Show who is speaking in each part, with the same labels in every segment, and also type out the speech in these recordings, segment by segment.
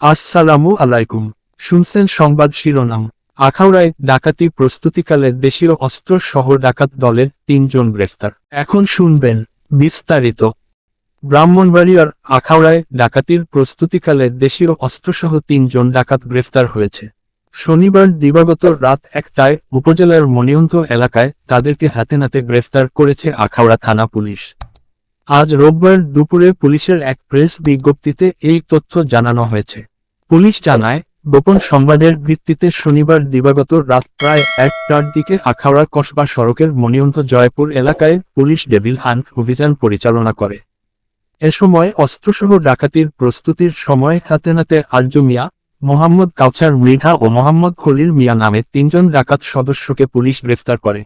Speaker 1: আসসালামু আলাইকুম। শুনছেন সংবাদ শিরোনাম। আখাউড়ায় ডাকাতি প্রস্তুতিকালে দেশীয় অস্ত্র শহর ডাকাত দলের তিনজন গ্রেফতার। এখন শুনবেন বিস্তারিত। ব্রাহ্মণবাড়িয়ার আখাউড়ায় ডাকাতির প্রস্তুতিকালে দেশীয় অস্ত্রসহ তিনজন ডাকাত গ্রেফতার হয়েছে। শনিবার দিবাগত রাত একটায় উপজেলার মনিয়ন্ত এলাকায় তাদেরকে হাতে নাতে গ্রেফতার করেছে আখাউড়া থানা পুলিশ। আজ রোববার দুপুরে পুলিশের এক প্রেস বিজ্ঞপ্তিতে এই তথ্য জানানো হয়েছে। পুলিশ জানায়, গোপন সংবাদের ভিত্তিতে শনিবার দিবাগত রাত প্রায় একটার দিকে আখাউড়া কসবা সড়কের মনিয়ন্ত জয়পুর এলাকায় পুলিশ ডেভিল হান্ট অভিযান পরিচালনা করে। এ সময় অস্ত্রসহ ডাকাতির প্রস্তুতির সময় হাতে নাতে আর্য মিয়া, মোহাম্মদ কাউছার মৃধা ও মোহাম্মদ খলিল মিয়া নামে তিনজন ডাকাত সদস্যকে পুলিশ গ্রেফতার করে।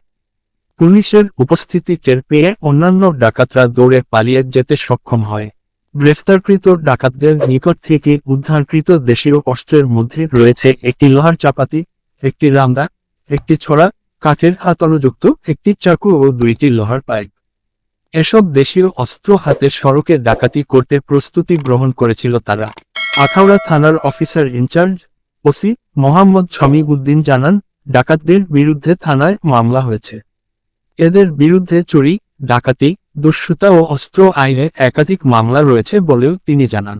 Speaker 1: পুলিশের উপস্থিতি টের পেয়ে অন্যান্য ডাকাতরা দৌড়ে পালিয়ে যেতে সক্ষম হয়। গ্রেফতারকৃত ডাকাতদের নিকট থেকে উদ্ধারকৃত দেশীয় অস্ত্রের মধ্যে রয়েছে একটি লোহার চাপাতি, একটি রামদা, একটি ছড়া, কাঠের হাতলযুক্ত একটি চাকু ও দুইটি লোহার পাইপ। এসব দেশীয় অস্ত্র হাতে সড়কে ডাকাতি করতে প্রস্তুতি গ্রহণ করেছিল তারা। আখাউড়া থানার officer in charge OC Mohammad Shamik Uddin জানান, ডাকাতদের বিরুদ্ধে থানায় মামলা হয়েছে। এদের বিরুদ্ধে চুরি, ডাকাতি দস্যুতা ও অস্ত্র আইনে একাধিক মামলা রয়েছে বলেও তিনি জানান।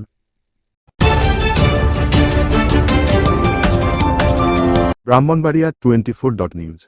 Speaker 2: Brahmanbaria twenty four dot news.